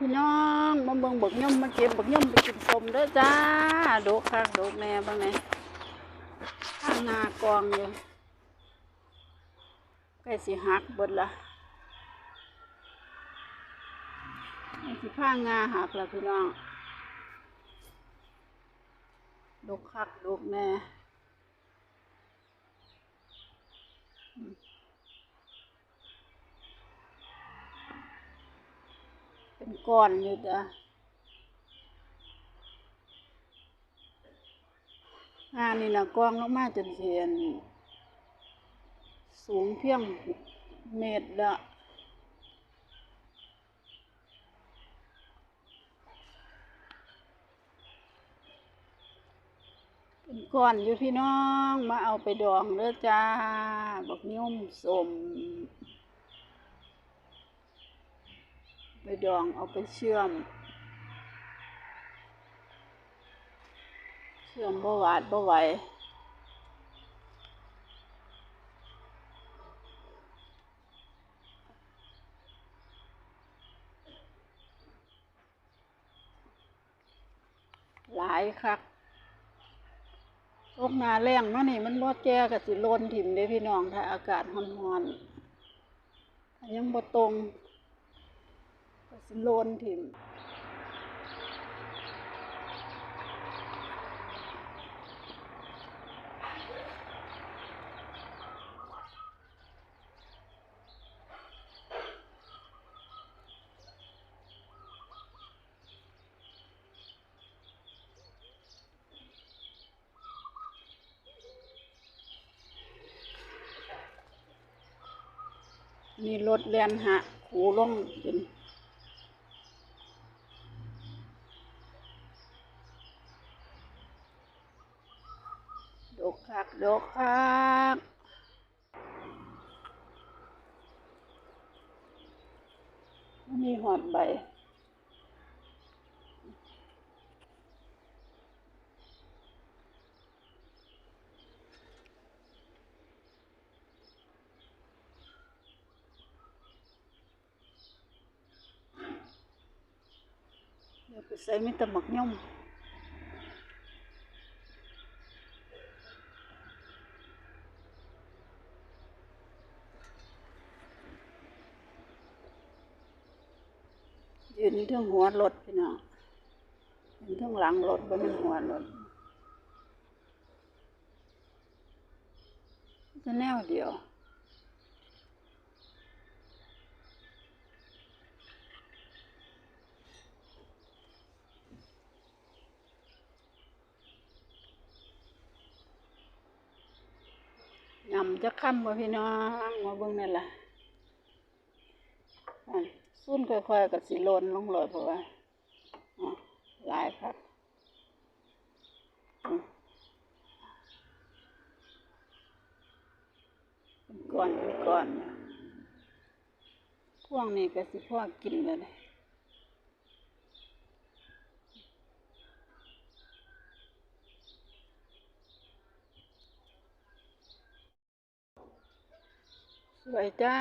พี่น้องมาเบิ่งบักย่อมมาเก็บบักย่อมไปกินสมเด้อจ้าโดกคักโดกแน่บ้างไหนข้างนากองอยู่ใกล้สิหักเบิดละใกล้สิผ้างาหักล้วพี่น้องโดกคักโดกแน่ เป็นก้อนอยู่จ้ะงานนี่นะกองลงมาจนเสียนสูงเพียงเมตรละเป็นก้อนอยู่พี่น้องมาเอาไปดองเด้อจ้า บักนิ้วสม ไป ดองเอาไปเชื่อม เชื่อมบ่หวาดบ่ไหวหลายคักตกนาแรงเนาะนี่มันบ่แก่ก็สิโลนถิ่มเด้พี่น้องถ้าอากาศร้อนๆถ้ายังบ่ตรง ก็สิโลนถิ่มมีรถแล่นหะขูลงจน ดกคักดกคักมีหอดใบเดี๋ยวไปใส่มิตรหมักย่อม ยืนทั้งหัวรถพี่น้องยืนทั้งหลังรถบนหัวรถจะแนวเดียวยำจะค่ำบ่พี่น้องมาเบิ่งนั่นล่ะ ซุ่นค่อยๆกับสิโลนลงเลยเพราะว่าหลายครับอืมเป็นก้อนเนก้อนพวกนี้ก็สิพ่อกินเลยสวยจ้า